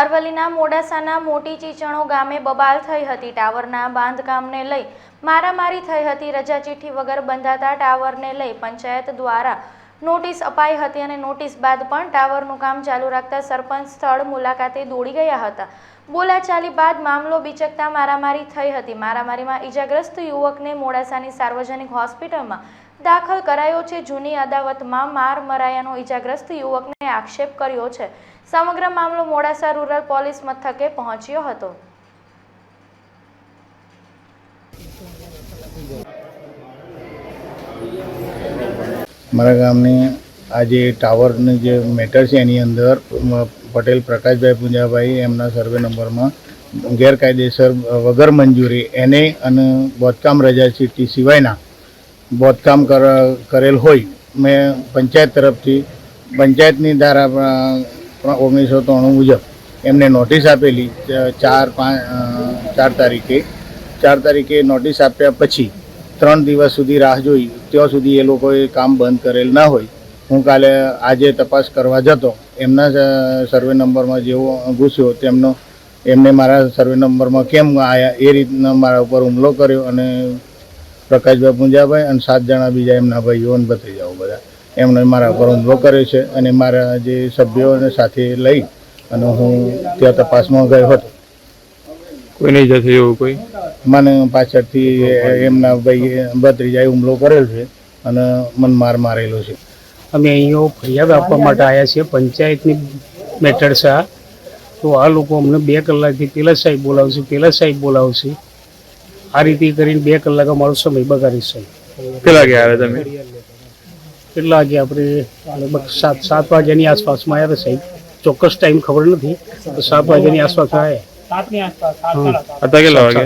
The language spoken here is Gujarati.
અરવલ્લીના મોડાસાના મોટી ચીચણો ગામે બબાલ થઈ હતી. ટાવરના બાંધકામને લઈ મારામારી થઈ હતી. રજા ચિઠ્ઠી વગર બંધાતા ટાવરને લઈ પંચાયત દ્વારા નોટિસ અપાઈ હતી અને નોટિસ બાદ પણ ટાવરનું કામ ચાલુ રાખતા સરપંચ સ્થળ મુલાકાતે દોડી ગયા હતા. બોલાચાલી બાદ મામલો બિચકતા મારામારી થઈ હતી. મારામારીમાં ઈજાગ્રસ્ત યુવકને મોડાસાની સાર્વજનિક હોસ્પિટલમાં દાખલ કરાયો છે. જૂની અદાવતમાં માર મરાયાનો ઇજાગ્રસ્ત યુવકને આક્ષેપ કર્યો છે. સમગ્ર મામલો મોડાસા રૂરલ પોલીસ મથકે પહોંચ્યો હતો. મારા ગામની આજે ટાવરનું જે મેટર છે એની અંદર પટેલ પ્રકાશભાઈ પૂંજાભાઈ એમના સર્વે નંબરમાં ગેરકાયદેસર વગર મંજૂરી, એને અને બોધકામ રજા સીટી સિવાયના બોધકામ કર, કરેલ હોય. મેં પંચાયત તરફથી, પંચાયતની ધારા ઓગણીસો ત્રાણું મુજબ એમને નોટિસ આપેલી ચાર પાંચ ચાર તારીખે. ચાર તારીખે નોટિસ આપ્યા પછી ત્રણ દિવસ સુધી રાહ જોઈ. ત્યાં સુધી એ લોકોએ કામ બંધ કરેલ ના હોય. હું કાલે આજે તપાસ કરવા જતો. એમના સર્વે નંબરમાં જેવો ઘૂસ્યો, તેમનો, એમને મારા સર્વે નંબરમાં કેમ આવ્યા એ રીતના મારા ઉપર હુમલો કર્યો અને પ્રકાશભાઈ પૂંજાભાઈ અને સાત જણા બીજા એમના ભાઈઓ અને ભત્રીજાઓ બધા. એમણે મારા ઉપર હુમલો કર્યો છે અને મારા જે સભ્યોને સાથે લઈ અને હું ત્યાં તપાસમાં ગયો હતો. કોઈને ઈજા થઈ એવું કોઈ? મને પાછળથી એમના ભાઈ ભત્રીજાએ હુમલો કરેલ છે અને મને માર મારેલો છે. અમે અહીંયા ફરિયાદ આપવા માટે આવ્યા છીએ. પંચાયતની મેટર છે તો આ લોકો અમને બે કલાકથી પેલા સાહેબ બોલાવશે પેલા સાહેબ બોલાવશે. આ રીતે કરીને બે કલાક અમારો સમય બગાડીશ સાહેબ કેટલા ગયા આવે તમે? કેટલા વાગે આપણે લગભગ સાત સાત વાગ્યાની આસપાસમાં આવ્યા સાહેબ ચોક્કસ ટાઈમ ખબર નથી તો સાત વાગ્યાની આસપાસ આવ્યા અત્યારે કેટલા વાગે?